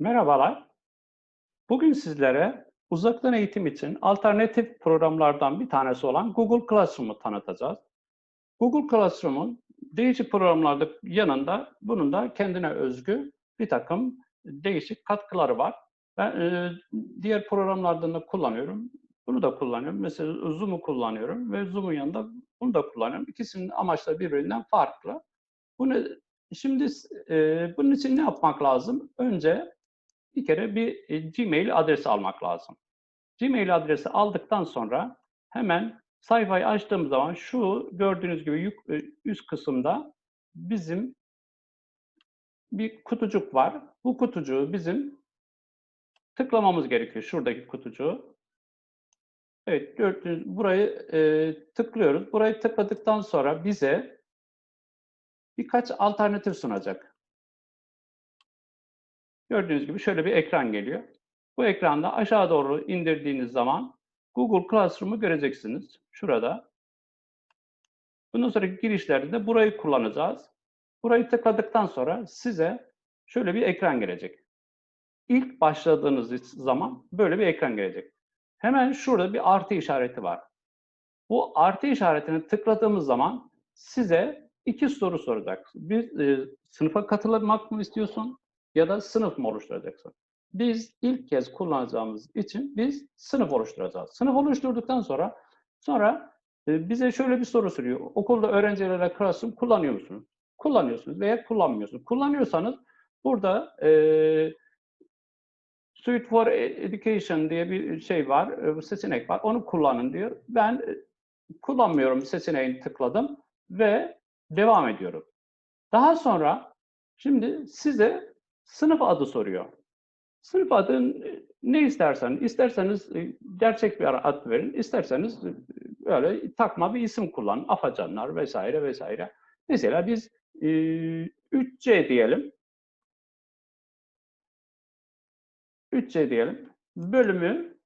Merhabalar. Bugün sizlere uzaktan eğitim için alternatif programlardan bir tanesi olan Google Classroom'u tanıtacağız. Google Classroom'un değişik programlarda yanında bunun da kendine özgü bir takım değişik katkıları var. Ben e, diğer programlardan da kullanıyorum. Bunu da kullanıyorum. Mesela Zoom'u kullanıyorum ve Zoom'un yanında bunu da kullanıyorum. İkisinin amaçları birbirinden farklı. Bunu şimdi e, bunun için ne yapmak lazım? Önce bir kere bir e, Gmail adresi almak lazım. Gmail adresi aldıktan sonra hemen sayfayı açtığım zaman şu gördüğünüz gibi e, üst kısımda bizim bir kutucuk var. Bu kutucuğu bizim tıklamamız gerekiyor. Şuradaki kutucuğu. Evet, gördüğünüz burayı e, tıklıyoruz. Burayı tıkladıktan sonra bize birkaç alternatif sunacak. Gördüğünüz gibi şöyle bir ekran geliyor. Bu ekranda aşağı doğru indirdiğiniz zaman Google Classroom'u göreceksiniz. Şurada. Bundan sonraki girişlerde de burayı kullanacağız. Burayı tıkladıktan sonra size şöyle bir ekran gelecek. İlk başladığınız zaman böyle bir ekran gelecek. Hemen şurada bir artı işareti var. Bu artı işaretini tıkladığımız zaman size iki soru soracak. Bir e, sınıfa katılmak mı istiyorsun ya da sınıf mı oluşturacaksın? Biz ilk kez kullanacağımız için biz sınıf oluşturacağız. Sınıf oluşturduktan sonra sonra e, bize şöyle bir soru soruyor. Okulda öğrencilere Classroom kullanıyor musunuz? Kullanıyorsunuz veya kullanmıyorsunuz. Kullanıyorsanız burada e, Suite for Education diye bir şey var, e, seçenek var. Onu kullanın diyor. Ben e, kullanmıyorum seçeneğini tıkladım ve devam ediyorum. Daha sonra şimdi size sınıf adı soruyor. Sınıf adı ne isterseniz, isterseniz e, gerçek bir ad verin, isterseniz böyle takma bir isim kullanın, afacanlar vesaire vesaire. Mesela biz 3C diyelim. 3C diyelim. Bölümü,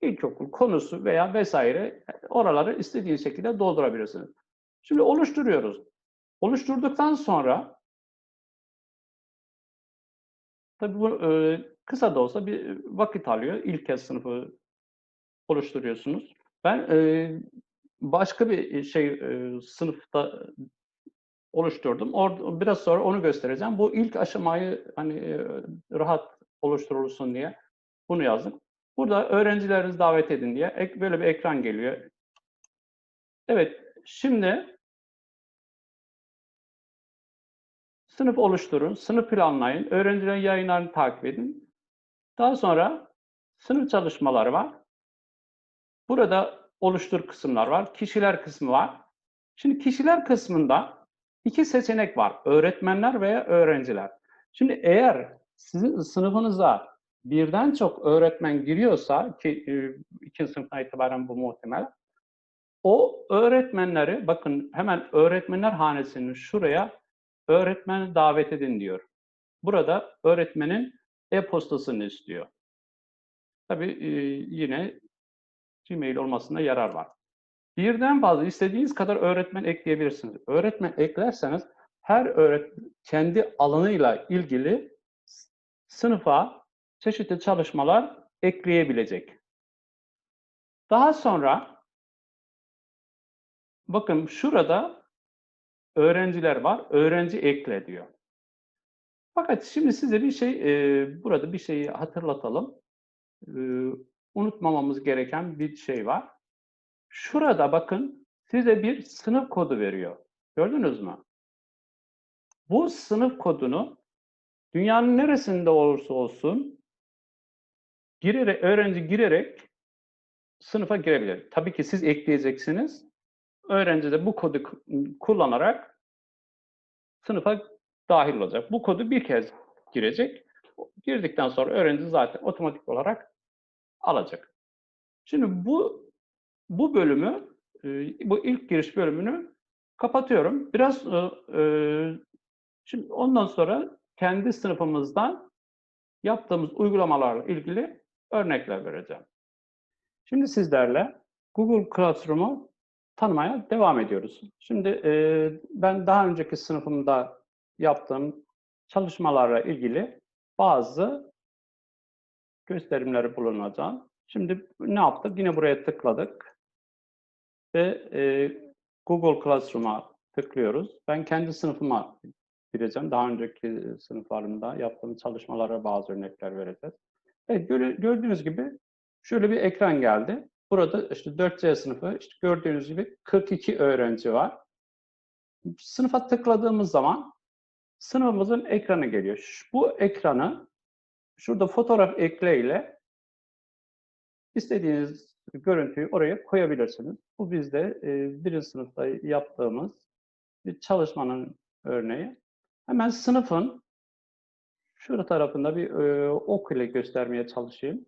ilkokul konusu veya vesaire oraları istediğiniz şekilde doldurabilirsiniz. Şimdi oluşturuyoruz. Oluşturduktan sonra tabii bu e, kısa da olsa bir vakit alıyor. İlk kez sınıfı oluşturuyorsunuz. Ben e, başka bir şey e, sınıfta oluşturdum. Or biraz sonra onu göstereceğim. Bu ilk aşamayı hani e, rahat oluşturulsun diye bunu yazdım. Burada öğrencilerinizi davet edin diye ek, böyle bir ekran geliyor. Evet, şimdi sınıf oluşturun, sınıf planlayın, öğrencilerin yayınlarını takip edin. Daha sonra sınıf çalışmaları var. Burada oluştur kısımlar var, kişiler kısmı var. Şimdi kişiler kısmında iki seçenek var. Öğretmenler veya öğrenciler. Şimdi eğer sizin sınıfınıza birden çok öğretmen giriyorsa ki e, ikinci sınıftan itibaren bu muhtemel. O öğretmenleri bakın hemen öğretmenler hanesinin şuraya öğretmeni davet edin diyor. Burada öğretmenin e-postasını istiyor. Tabii e, yine Gmail olmasında yarar var. Birden fazla istediğiniz kadar öğretmen ekleyebilirsiniz. Öğretmen eklerseniz her öğretmen kendi alanıyla ilgili sınıfa çeşitli çalışmalar ekleyebilecek. Daha sonra bakın şurada öğrenciler var. Öğrenci ekle diyor. Fakat şimdi size bir şey, e, burada bir şeyi hatırlatalım. E, unutmamamız gereken bir şey var. Şurada bakın size bir sınıf kodu veriyor. Gördünüz mü? Bu sınıf kodunu dünyanın neresinde olursa olsun girerek, öğrenci girerek sınıfa girebilir. Tabii ki siz ekleyeceksiniz. Öğrenci de bu kodu kullanarak sınıfa dahil olacak. Bu kodu bir kez girecek. Girdikten sonra öğrenci zaten otomatik olarak alacak. Şimdi bu bu bölümü, bu ilk giriş bölümünü kapatıyorum. Biraz şimdi ondan sonra kendi sınıfımızdan yaptığımız uygulamalarla ilgili örnekler vereceğim. Şimdi sizlerle Google Classroom'u tanımaya devam ediyoruz. Şimdi e, ben daha önceki sınıfımda yaptığım çalışmalarla ilgili bazı gösterimleri bulunacak. Şimdi ne yaptık? Yine buraya tıkladık ve e, Google Classroom'a tıklıyoruz. Ben kendi sınıfıma gireceğim. Daha önceki sınıflarımda yaptığım çalışmalara bazı örnekler vereceğiz. Evet, gördüğünüz gibi şöyle bir ekran geldi. Burada işte 4C sınıfı, işte gördüğünüz gibi 42 öğrenci var. Sınıfa tıkladığımız zaman sınıfımızın ekranı geliyor. Bu ekranı şurada fotoğraf ekle ile istediğiniz görüntüyü oraya koyabilirsiniz. Bu bizde e, birinci sınıfta yaptığımız bir çalışmanın örneği. Hemen sınıfın şurada tarafında bir e, ok ile göstermeye çalışayım.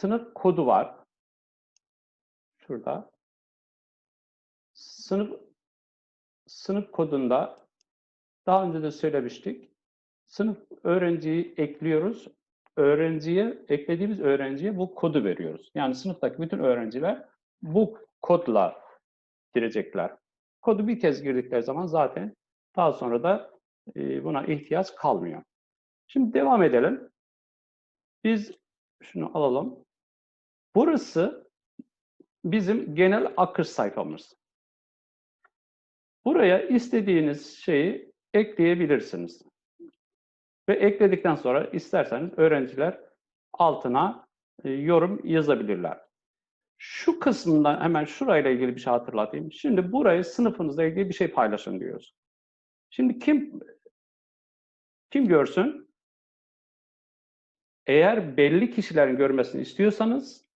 Sınıf kodu var. Şurada. Sınıf sınıf kodunda daha önce de söylemiştik. Sınıf öğrenciyi ekliyoruz. Öğrenciye, eklediğimiz öğrenciye bu kodu veriyoruz. Yani sınıftaki bütün öğrenciler bu kodla girecekler. Kodu bir kez girdikleri zaman zaten daha sonra da e, buna ihtiyaç kalmıyor. Şimdi devam edelim. Biz şunu alalım. Burası bizim genel akış sayfamız. Buraya istediğiniz şeyi ekleyebilirsiniz. Ve ekledikten sonra isterseniz öğrenciler altına e, yorum yazabilirler. Şu kısmından hemen şurayla ilgili bir şey hatırlatayım. Şimdi burayı sınıfınızla ilgili bir şey paylaşın diyoruz. Şimdi kim kim görsün? Eğer belli kişilerin görmesini istiyorsanız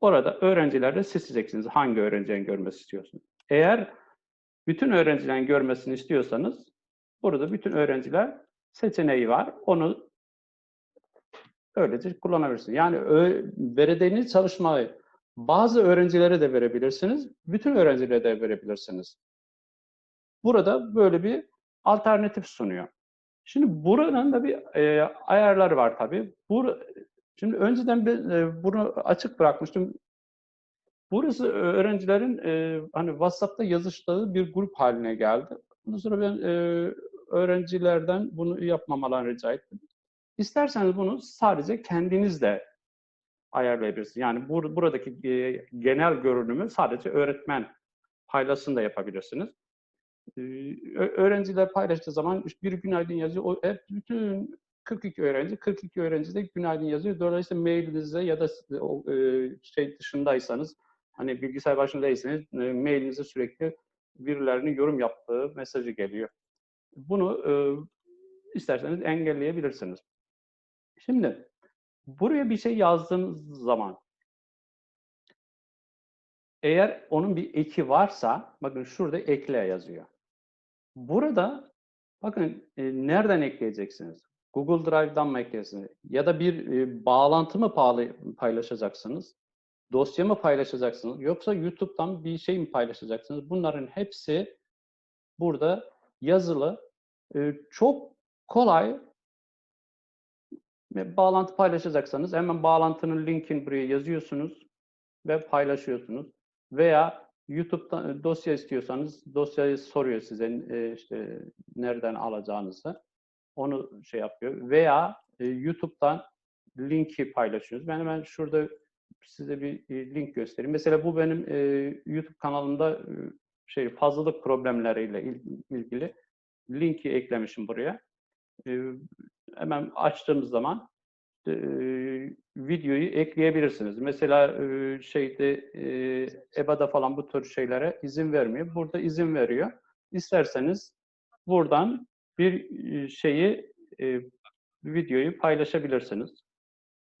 orada öğrencilerle seçeceksiniz hangi öğrencinin görmesi istiyorsunuz. Eğer bütün öğrencilerin görmesini istiyorsanız burada bütün öğrenciler seçeneği var. Onu öylece kullanabilirsiniz. Yani verdiğiniz çalışmayı bazı öğrencilere de verebilirsiniz, bütün öğrencilere de verebilirsiniz. Burada böyle bir alternatif sunuyor. Şimdi buranın da bir e, ayarları var tabii. Bur Şimdi önceden ben e, bunu açık bırakmıştım. Burası öğrencilerin e, hani WhatsApp'ta yazıştığı bir grup haline geldi. Ondan sonra ben e, öğrencilerden bunu yapmamalarını rica ettim. İsterseniz bunu sadece kendiniz de ayarlayabilirsiniz. Yani bur buradaki e, genel görünümü sadece öğretmen paylaşsın da yapabilirsiniz. E, öğrenciler paylaştığı zaman bir günaydın yazıyor. O hep bütün 42 öğrenci, 42 öğrenci de günaydın yazıyor. Dolayısıyla mailinize ya da e, şey dışındaysanız, hani bilgisayar başında değilseniz, e, mailinize sürekli birilerinin yorum yaptığı mesajı geliyor. Bunu e, isterseniz engelleyebilirsiniz. Şimdi buraya bir şey yazdığınız zaman eğer onun bir eki varsa, bakın şurada ekle yazıyor. Burada bakın e, nereden ekleyeceksiniz? Google Drive'dan mı ekleyeceksiniz? Ya da bir e, bağlantı mı paylaşacaksınız? Dosya mı paylaşacaksınız? Yoksa YouTube'dan bir şey mi paylaşacaksınız? Bunların hepsi burada yazılı. E, çok kolay bağlantı paylaşacaksanız hemen bağlantının linkini buraya yazıyorsunuz ve paylaşıyorsunuz. Veya YouTube'dan e, dosya istiyorsanız dosyayı soruyor size e, işte nereden alacağınızı. Onu şey yapıyor. Veya e, YouTube'dan linki paylaşıyoruz. Ben hemen şurada size bir link göstereyim. Mesela bu benim YouTube kanalımda şey fazlalık problemleriyle ilgili linki eklemişim buraya. hemen açtığımız zaman e, videoyu ekleyebilirsiniz. Mesela e, şeyde e, EBA'da falan bu tür şeylere izin vermiyor. Burada izin veriyor. İsterseniz buradan bir şeyi e, videoyu paylaşabilirsiniz.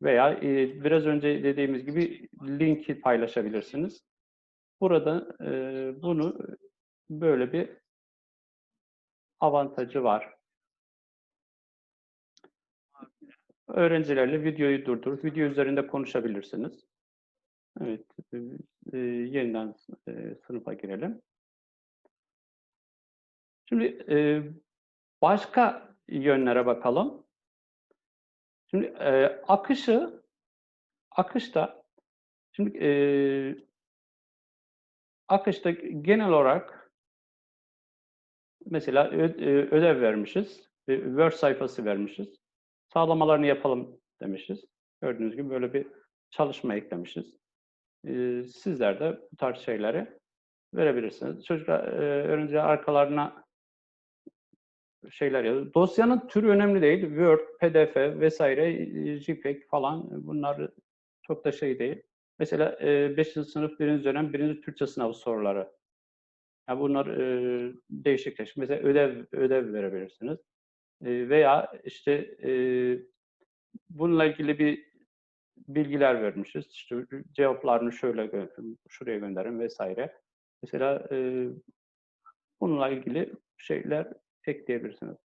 Veya biraz önce dediğimiz gibi linki paylaşabilirsiniz. Burada bunu böyle bir avantajı var. Öğrencilerle videoyu durdurup video üzerinde konuşabilirsiniz. Evet, yeniden sınıfa girelim. Şimdi başka yönlere bakalım. Şimdi e, akışı, akışta, şimdi e, akışta genel olarak mesela ö, e, ödev vermişiz. bir Word sayfası vermişiz. Sağlamalarını yapalım demişiz. Gördüğünüz gibi böyle bir çalışma eklemişiz. Ee, sizler de bu tarz şeyleri verebilirsiniz. Çocuklar, e, öğrenciler arkalarına şeyler yazıyor. Dosyanın türü önemli değil. Word, PDF vesaire, e, JPEG falan bunlar çok da şey değil. Mesela 5. sınıf 1. dönem 1. Türkçe sınavı soruları. Yani bunlar e, değişikleş. Mesela ödev ödev verebilirsiniz. E, veya işte e, bununla ilgili bir bilgiler vermişiz. İşte cevaplarını şöyle gö- şuraya gönderin vesaire. Mesela e, bununla ilgili şeyler ekleyebilirsiniz.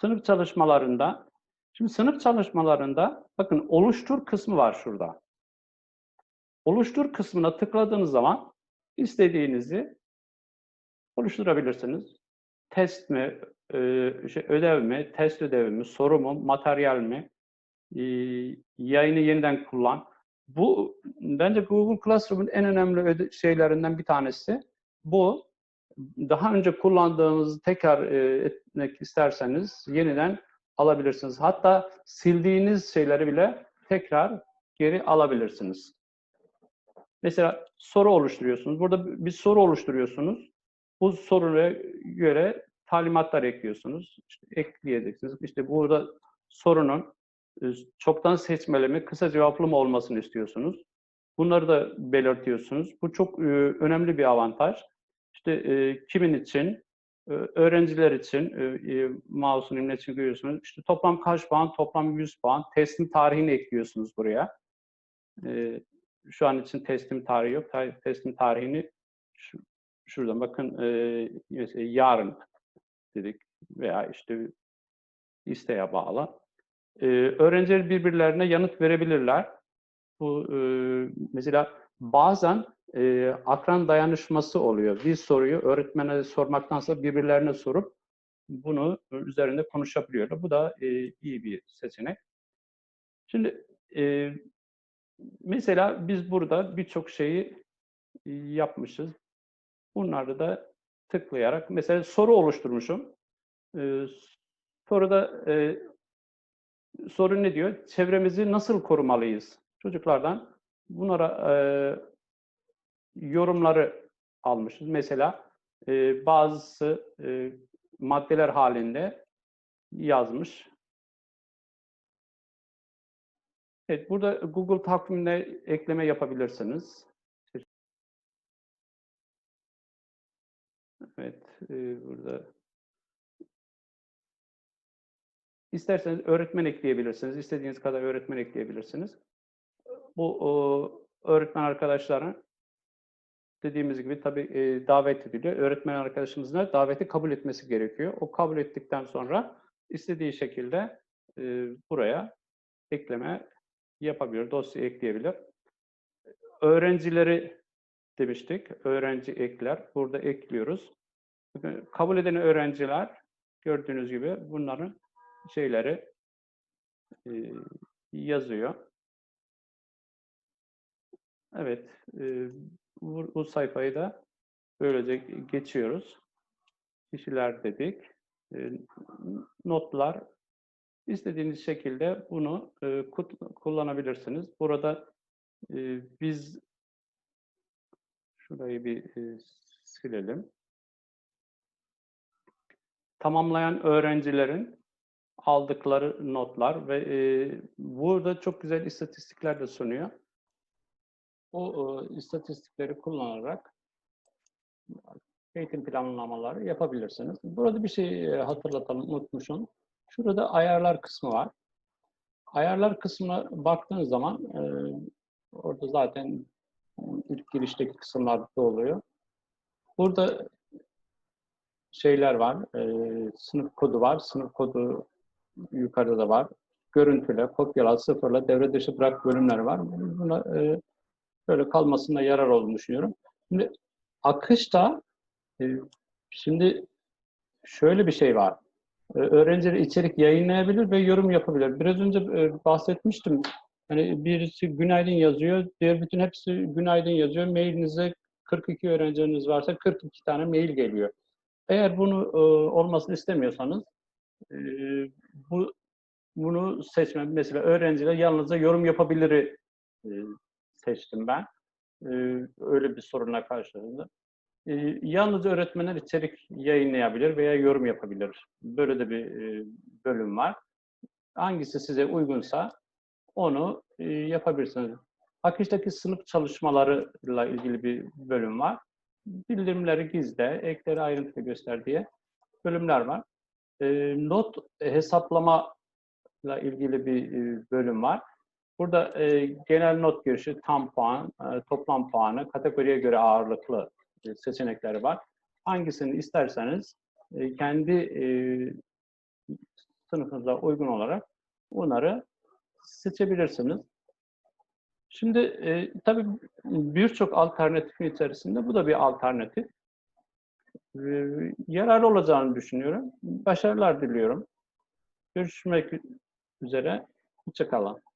Sınıf çalışmalarında, şimdi sınıf çalışmalarında bakın oluştur kısmı var şurada. Oluştur kısmına tıkladığınız zaman istediğinizi oluşturabilirsiniz. Test mi, e, şey, ödev mi, test ödevi mi, soru mu, materyal mi, e, yayını yeniden kullan. Bu bence Google Classroom'un en önemli şeylerinden bir tanesi. Bu daha önce kullandığınızı tekrar e, etmek isterseniz yeniden alabilirsiniz. Hatta sildiğiniz şeyleri bile tekrar geri alabilirsiniz. Mesela soru oluşturuyorsunuz. Burada bir soru oluşturuyorsunuz. Bu soruya göre talimatlar ekliyorsunuz. İşte ekleyeceksiniz. İşte burada sorunun e, çoktan seçmeli mi, kısa cevaplı mı olmasını istiyorsunuz. Bunları da belirtiyorsunuz. Bu çok e, önemli bir avantaj. İşte e, kimin için? E, öğrenciler için e, e, mouse'un imle için görüyorsunuz. İşte toplam kaç puan? Toplam 100 puan. Teslim tarihini ekliyorsunuz buraya. E, şu an için teslim tarihi yok. Teslim tarihini şu, şuradan bakın mesela yarın dedik veya işte isteğe bağlı. Öğrenciler birbirlerine yanıt verebilirler. Bu mesela bazen e, akran dayanışması oluyor. Bir soruyu öğretmene sormaktansa birbirlerine sorup bunu üzerinde konuşabiliyorlar. Bu da e, iyi bir seçenek. Şimdi e, mesela biz burada birçok şeyi e, yapmışız. Bunları da tıklayarak mesela soru oluşturmuşum. E, soruda e, soru ne diyor? Çevremizi nasıl korumalıyız? Çocuklardan bunlara e, yorumları almışız. Mesela e, bazısı e, maddeler halinde yazmış. Evet, burada Google takvimine ekleme yapabilirsiniz. Evet, e, burada İsterseniz öğretmen ekleyebilirsiniz. İstediğiniz kadar öğretmen ekleyebilirsiniz. Bu o, öğretmen arkadaşların dediğimiz gibi tabii e, davet ediliyor. Öğretmen arkadaşımızın da daveti kabul etmesi gerekiyor. O kabul ettikten sonra istediği şekilde e, buraya ekleme yapabilir, dosya ekleyebilir. Öğrencileri demiştik. Öğrenci ekler. Burada ekliyoruz. Kabul eden öğrenciler gördüğünüz gibi bunların şeyleri e, yazıyor. Evet, e, bu, bu sayfayı da böylece geçiyoruz. Kişiler dedik. E, notlar. İstediğiniz şekilde bunu e, kullanabilirsiniz. Burada e, biz şurayı bir e, silelim. Tamamlayan öğrencilerin aldıkları notlar ve e, burada çok güzel istatistikler de sunuyor. O e, istatistikleri kullanarak eğitim planlamaları yapabilirsiniz. Burada bir şey hatırlatalım, unutmuşum. Şurada ayarlar kısmı var. Ayarlar kısmına baktığınız zaman e, orada zaten ilk girişteki kısımlarda oluyor. Burada şeyler var, e, sınıf kodu var. Sınıf kodu yukarıda da var. Görüntüle, kopyala, sıfırla, devre dışı bırak bölümler var. Buna e, böyle kalmasında yarar olduğunu düşünüyorum. Şimdi akışta e, şimdi şöyle bir şey var. E, öğrenciler içerik yayınlayabilir ve yorum yapabilir. Biraz önce e, bahsetmiştim. Hani birisi günaydın yazıyor, diğer bütün hepsi günaydın yazıyor. Mailinize 42 öğrenciniz varsa 42 tane mail geliyor. Eğer bunu e, olmasını istemiyorsanız e, bu bunu seçme mesela öğrenciler yalnızca yorum yapabiliri e, seçtim ben. E, öyle bir sorunla karşılaştım. E, yalnız öğretmenler içerik yayınlayabilir veya yorum yapabilir. Böyle de bir e, bölüm var. Hangisi size uygunsa onu e, yapabilirsiniz. Akıştaki sınıf çalışmalarıyla ilgili bir bölüm var. Bildirimleri gizle, ekleri ayrıntılı göster diye bölümler var. E, not hesaplama ile ilgili bir e, bölüm var. Burada e, genel not girişi, tam puan, e, toplam puanı, kategoriye göre ağırlıklı e, seçenekleri var. Hangisini isterseniz e, kendi e, sınıfınıza uygun olarak bunları seçebilirsiniz. Şimdi e, tabii birçok alternatifin içerisinde bu da bir alternatif. E, yararlı olacağını düşünüyorum. Başarılar diliyorum. Görüşmek üzere. Hoşçakalın.